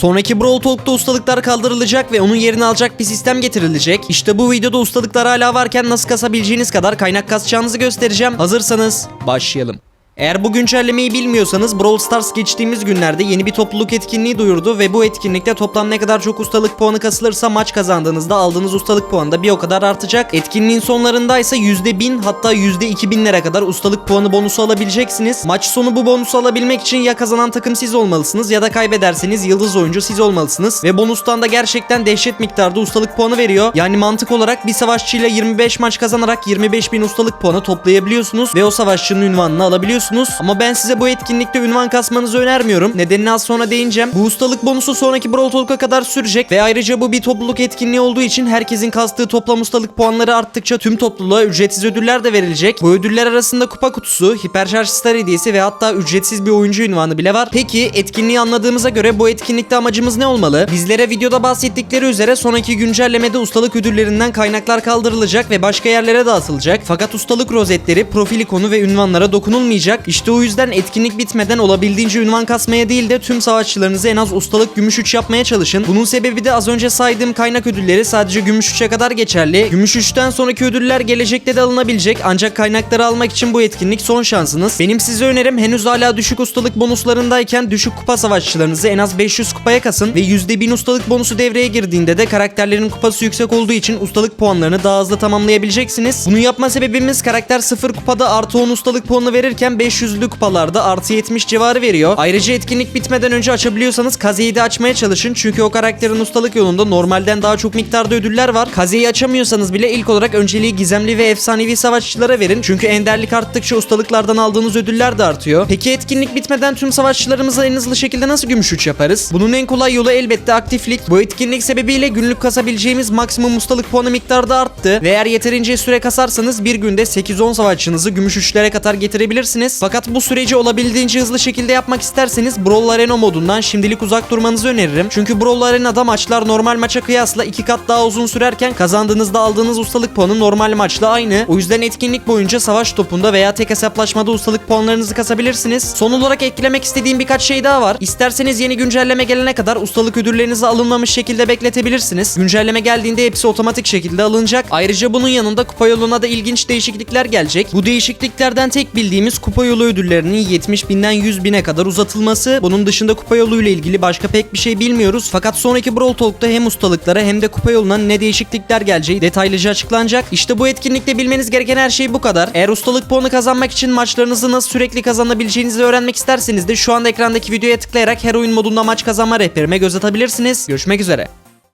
Sonraki Brawl Talk'ta ustalıklar kaldırılacak ve onun yerini alacak bir sistem getirilecek. İşte bu videoda ustalıklar hala varken nasıl kasabileceğiniz kadar kaynak kasacağınızı göstereceğim. Hazırsanız başlayalım. Eğer bu güncellemeyi bilmiyorsanız Brawl Stars geçtiğimiz günlerde yeni bir topluluk etkinliği duyurdu ve bu etkinlikte toplam ne kadar çok ustalık puanı kasılırsa maç kazandığınızda aldığınız ustalık puanı da bir o kadar artacak. Etkinliğin sonlarında ise %1000 hatta %2000'lere kadar ustalık puanı bonusu alabileceksiniz. Maç sonu bu bonusu alabilmek için ya kazanan takım siz olmalısınız ya da kaybederseniz yıldız oyuncu siz olmalısınız. Ve bonustan da gerçekten dehşet miktarda ustalık puanı veriyor. Yani mantık olarak bir savaşçıyla 25 maç kazanarak 25.000 ustalık puanı toplayabiliyorsunuz ve o savaşçının ünvanını alabiliyorsunuz. Ama ben size bu etkinlikte ünvan kasmanızı önermiyorum. Nedenini az sonra değineceğim. Bu ustalık bonusu sonraki Brawl Talk'a kadar sürecek ve ayrıca bu bir topluluk etkinliği olduğu için herkesin kastığı toplam ustalık puanları arttıkça tüm topluluğa ücretsiz ödüller de verilecek. Bu ödüller arasında kupa kutusu, hiperşarj star hediyesi ve hatta ücretsiz bir oyuncu ünvanı bile var. Peki etkinliği anladığımıza göre bu etkinlikte amacımız ne olmalı? Bizlere videoda bahsettikleri üzere sonraki güncellemede ustalık ödüllerinden kaynaklar kaldırılacak ve başka yerlere dağıtılacak. Fakat ustalık rozetleri, profil ikonu ve ünvanlara dokunulmayacak. İşte o yüzden etkinlik bitmeden olabildiğince ünvan kasmaya değil de tüm savaşçılarınızı en az ustalık gümüş 3 yapmaya çalışın. Bunun sebebi de az önce saydığım kaynak ödülleri sadece gümüş 3'e kadar geçerli. Gümüş 3'ten sonraki ödüller gelecekte de alınabilecek ancak kaynakları almak için bu etkinlik son şansınız. Benim size önerim henüz hala düşük ustalık bonuslarındayken düşük kupa savaşçılarınızı en az 500 kupaya kasın ve %1000 ustalık bonusu devreye girdiğinde de karakterlerin kupası yüksek olduğu için ustalık puanlarını daha hızlı tamamlayabileceksiniz. Bunu yapma sebebimiz karakter 0 kupada artı 10 ustalık puanı verirken 500'lü kupalarda artı 70 civarı veriyor. Ayrıca etkinlik bitmeden önce açabiliyorsanız kazeyi de açmaya çalışın çünkü o karakterin ustalık yolunda normalden daha çok miktarda ödüller var. Kazeyi açamıyorsanız bile ilk olarak önceliği gizemli ve efsanevi savaşçılara verin çünkü enderlik arttıkça ustalıklardan aldığınız ödüller de artıyor. Peki etkinlik bitmeden tüm savaşçılarımıza en hızlı şekilde nasıl gümüş 3 yaparız? Bunun en kolay yolu elbette aktiflik. Bu etkinlik sebebiyle günlük kasabileceğimiz maksimum ustalık puanı miktarı da arttı ve eğer yeterince süre kasarsanız bir günde 8-10 savaşçınızı gümüş 3'lere kadar getirebilirsiniz. Fakat bu süreci olabildiğince hızlı şekilde yapmak isterseniz Brawl Arena modundan şimdilik uzak durmanızı öneririm. Çünkü Brawl Arena'da maçlar normal maça kıyasla iki kat daha uzun sürerken kazandığınızda aldığınız ustalık puanı normal maçla aynı. O yüzden etkinlik boyunca savaş topunda veya tek hesaplaşmada ustalık puanlarınızı kasabilirsiniz. Son olarak eklemek istediğim birkaç şey daha var. İsterseniz yeni güncelleme gelene kadar ustalık ödüllerinizi alınmamış şekilde bekletebilirsiniz. Güncelleme geldiğinde hepsi otomatik şekilde alınacak. Ayrıca bunun yanında kupa yoluna da ilginç değişiklikler gelecek. Bu değişikliklerden tek bildiğimiz kupa yolu ödüllerinin 70 binden 100 bine kadar uzatılması. Bunun dışında kupa yoluyla ilgili başka pek bir şey bilmiyoruz. Fakat sonraki Brawl Talk'ta hem ustalıklara hem de kupa yoluna ne değişiklikler geleceği detaylıca açıklanacak. İşte bu etkinlikte bilmeniz gereken her şey bu kadar. Eğer ustalık puanı kazanmak için maçlarınızı nasıl sürekli kazanabileceğinizi öğrenmek isterseniz de şu anda ekrandaki videoya tıklayarak her oyun modunda maç kazanma rehberime göz atabilirsiniz. Görüşmek üzere.